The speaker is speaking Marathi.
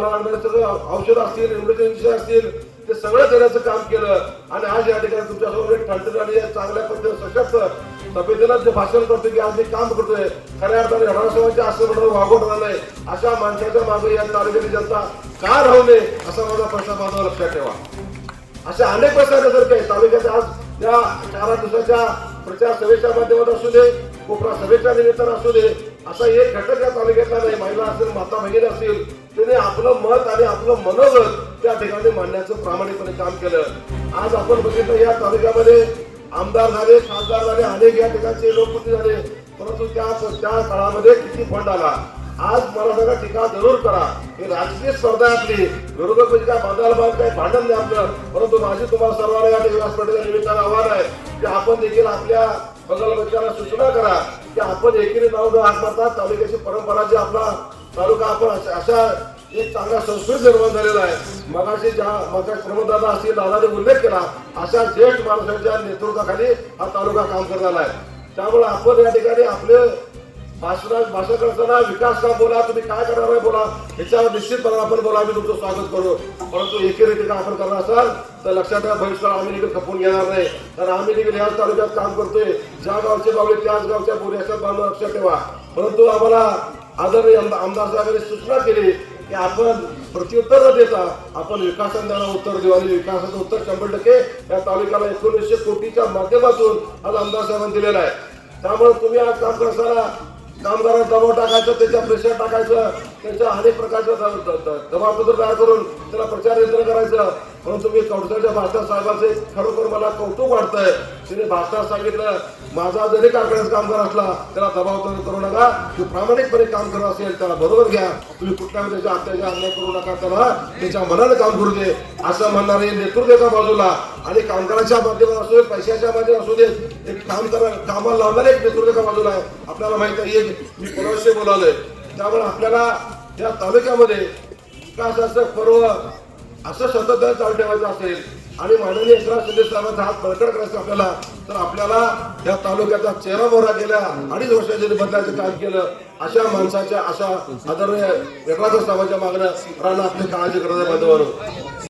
मला लागणारे सगळं औषध असतील इमर्जन्सी असतील ते सगळं देण्याचं काम केलं. आणि आज या ठिकाणी तुमच्यासमोर एक ठणठण आणि चांगल्या पद्धतीने सशक्त तब्येतीला जे भाषण करतो की आज मी काम करतोय खऱ्या अर्थाने हडणासमाचे आसन म्हणून वागवणार नाही अशा माणसाच्या मागे या तालुक्याची जनता का राहू नये असा माझा प्रश्न माझा लक्षात ठेवा. अशा अनेक प्रश्नासारखे आहे तालुक्याच्या आज या चारा दिवसाच्या प्रचार सभेच्या माध्यमात असू दे कोपरा सभेच्या निमित्तानं असू दे असा एक घटक या तालुक्यातला नाही महिला असेल माता भगिनी असतील त्याने आपलं मत आणि आपलं मनोगत त्या ठिकाणी मांडण्याचं प्रामाणिकपणे काम केलं. आज आपण बघितलं या तालुक्यामध्ये आमदार झाले खासदार झाले अनेक या ठिकाणचे लोकप्रती झाले परंतु त्या त्या काळामध्ये किती फंड आला? आज मला सांगा टीका जरूर करा. हे राजकीय स्पर्धा आपली. विरोधक म्हणजे काय बांधायला बांध काय भांडण नाही आपलं. परंतु माझी तुम्हाला सर्वांना या ठिकाणी व्यासपीठाच्या निमित्तानं आव्हान आहे की आपण देखील आपल्या बगल सूचना करा की आपण एकीने नाव न हात मारता तालुक्याची परंपरा जी आपला तालुका आपण अशा- एक चांगला संस्कृत निर्माण झालेला आहे. मगाशी ज्या माझ्या श्रमदादा असतील दादाने उल्लेख केला अशा ज्येष्ठ माणसांच्या नेतृत्वाखाली हा तालुका काम करणार आहे. त्यामुळे आपण या ठिकाणी आपले भाषणात भाषण करताना विकास का बोला? तुम्ही काय करणार आहे बोला? ह्याच्यावर निश्चितपणे आपण बोला. आम्ही तुमचं स्वागत करू. परंतु एकेरीतीनं आपण करणार असाल? तर लक्षात ठेवा भविष्यात आम्ही देखील खपून घेणार नाही. कारण आम्ही देखील याच तालुक्यात काम करतोय. ज्या गावचे बावळे त्याच गावच्या बोली असतात लक्षात ठेवा. परंतु आम्हाला आदरणीय आमदार साहेबांनी सूचना केली की आपण प्रत्युत्तर न देता आपण विकासांना उत्तर देऊ. आणि विकासाचं उत्तर शंभर टक्के या तालुक्याला एकोणीसशे कोटीच्या माध्यमातून आज आमदार साहेबांनी दिलेला आहे. त्यामुळे तुम्ही आज काम करताना कामगारांना दबाव टाकायचं त्याच्या प्रेशर टाकायचं त्याच्या अनेक प्रकारचं दबावपत्र तयार करून त्याला प्रचार यंत्र करायचं म्हणून तुम्ही कौशल्याच्या भाषा साहेबांचे खरोखर मला कौतुक वाटतंय. तिने भाषणात सांगितलं माझा जरी कारखान्याचा कामगार असला त्याला दबाव करू नका. तू प्रामाणिकपणे काम करत असेल त्याला बरोबर घ्या. तुम्ही कुठल्या त्याच्या अत्याचार अन्याय करू नका त्याला त्याच्या मनाने काम करू दे. असं म्हणणारे नेतृत्वाच्या बाजूला आणि कामगाराच्या माध्यमात असू दे पैशाच्या माध्यमात असू दे एक काम करा कामाला लावणारे एक नेतृत्व बाजूला आहे. आपल्याला माहिती आहे एक मी कोणाविषयी बोलावलंय त्यामुळे आपल्याला या तालुक्यामध्ये विकासाचं पर्व असं सतत चालू ठेवायचं असेल आणि माननीय एकनाथ शिंदे साहेबांचा हात बळकट करायचा आपल्याला तर आपल्याला या तालुक्याचा चेहरा मोहरा गेल्या अडीच वर्षाच्या बदलायचं काम केलं अशा माणसाच्या अशा आदरणीय एकनाथ साहेबांच्या मागणं राहणं आपली काळाची गरज आहे बांधवांनो